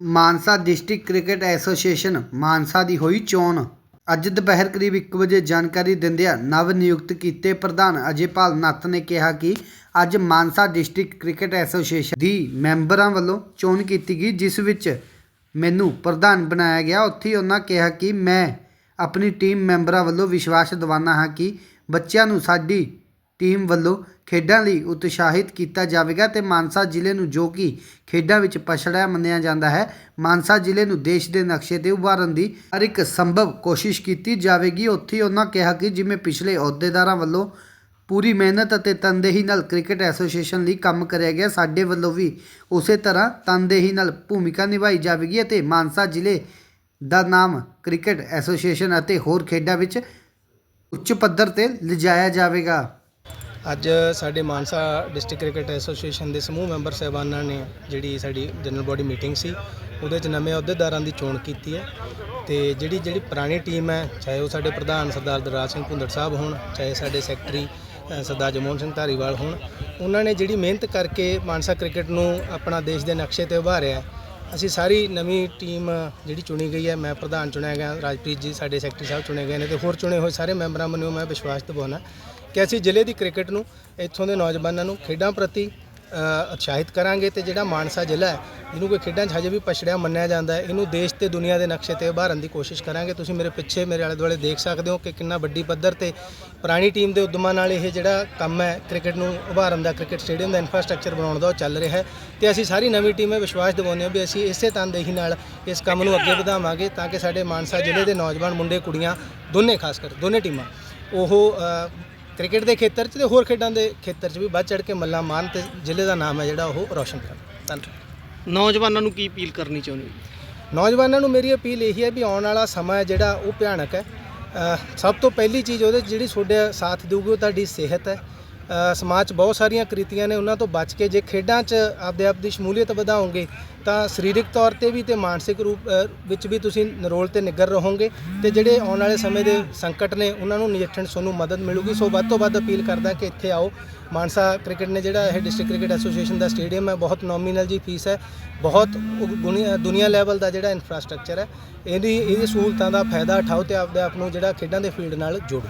Mansa district cricket association Mansa ਦੀ ਹੋਈ ਚੋਣ। ਅੱਜ ਦੁਪਹਿਰ ਕਰੀਬ 1 ਵਜੇ ਜਾਣਕਾਰੀ ਦਿੰਦਿਆਂ ਨਵ ਨਿਯੁਕਤ ਕੀਤੇ ਪ੍ਰਧਾਨ ਅਜੇਪਾਲ ਨੱਥ ਨੇ ਕਿਹਾ ਕਿ ਅੱਜ ਮਾਨਸਾ ਡਿਸਟ੍ਰਿਕਟ ਕ੍ਰਿਕਟ ਐਸੋਸੀਏਸ਼ਨ ਦੀ ਮੈਂਬਰਾਂ ਵੱਲੋਂ ਚੋਣ ਕੀਤੀ ਗਈ, ਜਿਸ ਵਿੱਚ ਮੈਨੂੰ ਪ੍ਰਧਾਨ ਬਣਾਇਆ ਗਿਆ। ਉੱਥੇ ਉਹਨਾਂ ਕਿਹਾ ਕਿ ਮੈਂ ਆਪਣੀ ਟੀਮ ਮੈਂਬਰਾਂ ਵੱਲੋਂ ਵਿਸ਼ਵਾਸ ਦਿਵਾਉਂਦਾ ਹਾਂ ਕਿ ਬੱਚਿਆਂ ਨੂੰ ਸਾਡੀ ਟੀਮ ਵੱਲੋਂ ਖੇਡਾਂ ਲਈ ਉਤਸ਼ਾਹਿਤ ਕੀਤਾ ਜਾਵੇਗਾ ਤੇ ਮਾਨਸਾ ਜ਼ਿਲ੍ਹੇ ਨੂੰ ਜੋ ਕਿ ਖੇਡਾਂ ਵਿੱਚ ਪਛੜਿਆ ਮੰਨਿਆ ਜਾਂਦਾ ਹੈ, ਮਾਨਸਾ ਜ਼ਿਲ੍ਹੇ ਨੂੰ ਦੇਸ਼ ਦੇ ਨਕਸ਼ੇ ਤੇ ਉਭਾਰਨ ਦੀ ਹਰ ਇੱਕ ਸੰਭਵ ਕੋਸ਼ਿਸ਼ ਕੀਤੀ ਜਾਵੇਗੀ। ਉੱਥੇ ਉਹਨਾਂ ਕਿਹਾ ਕਿ ਜਿਵੇਂ ਪਿਛਲੇ ਅਹੁਦੇਦਾਰਾਂ ਵੱਲੋਂ ਪੂਰੀ ਮਿਹਨਤ ਅਤੇ ਤਨਦੇਹੀ ਨਾਲ ਕ੍ਰਿਕਟ ਐਸੋਸੀਏਸ਼ਨ ਲਈ ਕੰਮ ਕਰਿਆ ਗਿਆ, ਸਾਡੇ ਵੱਲੋਂ ਵੀ ਉਸੇ ਤਰ੍ਹਾਂ ਤਨਦੇਹੀ ਨਾਲ ਭੂਮਿਕਾ ਨਿਭਾਈ ਜਾਵੇਗੀ ਅਤੇ ਮਾਨਸਾ ਜ਼ਿਲ੍ਹੇ ਦਾ ਨਾਮ ਕ੍ਰਿਕਟ ਐਸੋਸੀਏਸ਼ਨ ਅਤੇ ਹੋਰ ਖੇਡਾਂ ਵਿੱਚ ਉੱਚ ਪੱਧਰ ਤੇ ਲਿਜਾਇਆ ਜਾਵੇਗਾ। ਅੱਜ ਸਾਡੇ ਮਾਨਸਾ ਡਿਸਟ੍ਰਿਕਟ ਕ੍ਰਿਕਟ ਐਸੋਸੀਏਸ਼ਨ ਦੇ ਸਮੂਹ ਮੈਂਬਰ ਸਹਿਬਾਨਾਂ ਨੇ ਜਿਹੜੀ ਸਾਡੀ ਜਨਰਲ ਬੋਡੀ ਮੀਟਿੰਗ ਸੀ, ਉਹਦੇ 'ਚ ਨਵੇਂ ਅਹੁਦੇਦਾਰਾਂ ਦੀ ਚੋਣ ਕੀਤੀ ਹੈ ਤੇ ਜਿਹੜੀ ਜਿਹੜੀ ਪੁਰਾਣੀ ਟੀਮ ਹੈ, ਚਾਹੇ ਉਹ ਸਾਡੇ ਪ੍ਰਧਾਨ ਸਰਦਾਰ ਦਰਾਜ ਸਿੰਘ ਭੁੰਦੜ ਸਾਹਿਬ ਹੋਣ, ਚਾਹੇ ਸਾਡੇ ਸੈਕਟਰੀ ਸਰਦਾਰ ਜਮੋਹਨ ਸਿੰਘ ਧਾਰੀਵਾਲ ਹੋਣ, ਉਹਨਾਂ ਨੇ ਜਿਹੜੀ ਮਿਹਨਤ ਕਰਕੇ ਮਾਨਸਾ ਕ੍ਰਿਕਟ ਨੂੰ ਆਪਣਾ ਦੇਸ਼ ਦੇ ਨਕਸ਼ੇ ਤੇ ਉਭਾਰਿਆ ਅਸੀਂ ਸਾਰੀ ਨਵੀਂ ਟੀਮ ਜਿਹੜੀ ਚੁਣੀ ਗਈ ਹੈ, ਮੈਂ ਪ੍ਰਧਾਨ ਚੁਣਿਆ ਗਿਆ, ਰਾਜਪ੍ਰੀਤ ਜੀ ਸਾਡੇ ਸੈਕਟਰੀ ਸਾਹਿਬ ਚੁਣੇ ਗਏ ਨੇ ਤੇ ਹੋਰ ਚੁਣੇ ਹੋਏ ਸਾਰੇ ਮੈਂਬਰਾਂ ਵੱਲੋਂ ਮੈਂ ਵਿਸ਼ਵਾਸ ਦਿਵਾਉਣਾ ਕਿ ਅਸੀਂ ਜ਼ਿਲ੍ਹੇ ਦੀ ਕ੍ਰਿਕਟ ਨੂੰ, ਇੱਥੋਂ ਦੇ ਨੌਜਵਾਨਾਂ ਨੂੰ ਖੇਡਾਂ ਪ੍ਰਤੀ ਉਤਸ਼ਾਹਿਤ ਕਰਾਂਗੇ ਤੇ ਜਿਹੜਾ ਮਾਨਸਾ ਜ਼ਿਲ੍ਹਾ ਹੈ ਜਿਹਨੂੰ ਕੋਈ ਖੇਡਾਂ 'ਚ ਹਜੇ ਵੀ ਪਛੜਿਆ ਮੰਨਿਆ ਜਾਂਦਾ ਹੈ। ਇਹਨੂੰ ਦੇਸ਼ ਤੇ ਦੁਨੀਆ ਦੇ ਨਕਸ਼ੇ ਤੇ ਉਭਾਰਨ ਦੀ ਕੋਸ਼ਿਸ਼ ਕਰਾਂਗੇ। ਤੁਸੀਂ ਮੇਰੇ ਪਿੱਛੇ, ਮੇਰੇ ਆਲੇ ਦੁਆਲੇ ਦੇਖ ਸਕਦੇ ਹੋ ਕਿ ਕਿੰਨਾ ਵੱਡੀ ਪੱਧਰ ਤੇ ਪੁਰਾਣੀ ਟੀਮ ਦੇ ਉਦਮਾਂ ਨਾਲ ਇਹ ਜਿਹੜਾ ਕੰਮ ਹੈ, ਕ੍ਰਿਕਟ ਨੂੰ ਉਭਾਰਨ ਦਾ, ਕ੍ਰਿਕਟ ਸਟੇਡੀਅਮ ਦਾ ਇਨਫਰਾਸਟ੍ਰਕਚਰ ਬਣਾਉਣ ਦਾ ਉਹ ਚੱਲ ਰਿਹਾ ਹੈ। ਤੇ ਅਸੀਂ ਸਾਰੀ ਨਵੀਂ ਟੀਮ ਇਹ ਵਿਸ਼ਵਾਸ ਦਿਵਾਉਂਦੇ ਹਾਂ ਵੀ ਅਸੀਂ ਇਸੇ ਤਨਦੇਹੀ ਨਾਲ ਇਸ ਕੰਮ ਨੂੰ ਅੱਗੇ ਵਧਾਵਾਂਗੇ ਤਾਂ ਕਿ ਸਾਡੇ ਮਾਨਸਾ ਜ਼ਿਲ੍ਹੇ ਦੇ ਨੌਜਵਾਨ ਮੁੰਡੇ, ਕੁੜੀਆਂ, ਦੋਨੇ ਖਾਸ ਕਰ, ਦੋਨੇ ਟੀਮਾਂ, ਉਹ ਕ੍ਰਿਕਟ ਦੇ ਖੇਤਰ 'ਚ ਤੇ ਹੋਰ ਖੇਡਾਂ ਦੇ ਖੇਤਰ 'ਚ ਵੀ ਵੱਧ ਚੜ ਕੇ ਮੱਲਾ ਮਾਰਨ ਤੇ ਜ਼ਿਲ੍ਹੇ ਦਾ ਨਾਮ ਹੈ ਜਿਹੜਾ ਉਹ ਰੌਸ਼ਨ ਕਰਨ। ਧੰਨਵਾਦ ਨੌਜਵਾਨਾਂ ਨੂੰ ਕੀ ਅਪੀਲ ਕਰਨੀ ਚਾਹੁੰਦੇ ਹੋ? ਨੌਜਵਾਨਾਂ ਨੂੰ ਮੇਰੀ ਅਪੀਲ ਇਹੀ ਹੈ ਵੀ ਆਉਣ ਵਾਲਾ ਸਮਾਂ ਹੈ ਜਿਹੜਾ ਉਹ ਭਿਆਨਕ ਹੈ। ਸਭ ਤੋਂ ਪਹਿਲੀ ਚੀਜ਼ ਉਹਦੇ 'ਚ ਜਿਹੜੀ ਤੁਹਾਡੇ ਸਾਥ ਦੇਊਗੀ ਉਹ ਤੁਹਾਡੀ ਸਿਹਤ ਹੈ। ਸਮਾਜ 'ਚ ਬਹੁਤ ਸਾਰੀਆਂ ਕ੍ਰਿਤੀਆਂ ਨੇ, ਉਹਨਾਂ ਤੋਂ ਬਚ ਕੇ ਜੇ ਖੇਡਾਂ 'ਚ ਆਪਦੇ ਆਪ ਦੀ ਸ਼ਮੂਲੀਅਤ ਵਧਾਓਗੇ, ਤਾਂ ਸਰੀਰਕ ਤੌਰ ਤੇ ਵੀ ਤੇ ਮਾਨਸਿਕ ਰੂਪ ਵਿੱਚ ਵੀ ਤੁਸੀਂ ਨਿਰੋਲ ਤੇ ਨਿੱਗਰ ਰਹੋਗੇ ਤੇ ਜਿਹੜੇ ਆਉਣ ਵਾਲੇ ਸਮੇਂ ਦੇ ਸੰਕਟ ਨੇ, ਉਹਨਾਂ ਨੂੰ ਨਜਿੱਠਣ ਤੁਹਾਨੂੰ ਮਦਦ ਮਿਲੂਗੀ। ਸੋ ਵੱਧ ਤੋਂ ਵੱਧ ਅਪੀਲ ਕਰਦਾ ਕਿ ਇੱਥੇ ਆਓ। ਮਾਨਸਾ ਕ੍ਰਿਕਟ ਨੇ ਜਿਹੜਾ ਇਹ ਡਿਸਟ੍ਰਿਕਟ ਕ੍ਰਿਕਟ ਐਸੋਸੀਏਸ਼ਨ ਦਾ ਸਟੇਡੀਅਮ ਹੈ, ਬਹੁਤ ਨੋਮੀਨਲ ਜੀ ਫੀਸ ਹੈ, ਬਹੁਤ ਦੁਨੀਆ ਲੈਵਲ ਦਾ ਜਿਹੜਾ ਇਨਫਰਾਸਟ੍ਰਕਚਰ ਹੈ, ਇਹਦੀ ਇਹਦੀ ਸਹੂਲਤਾਂ ਦਾ ਫਾਇਦਾ ਉਠਾਓ ਤੇ ਆਪਦੇ ਆਪ ਨੂੰ ਜਿਹੜਾ ਖੇਡਾਂ ਦੇ ਫੀਲਡ ਨਾਲ ਜੋੜੋ।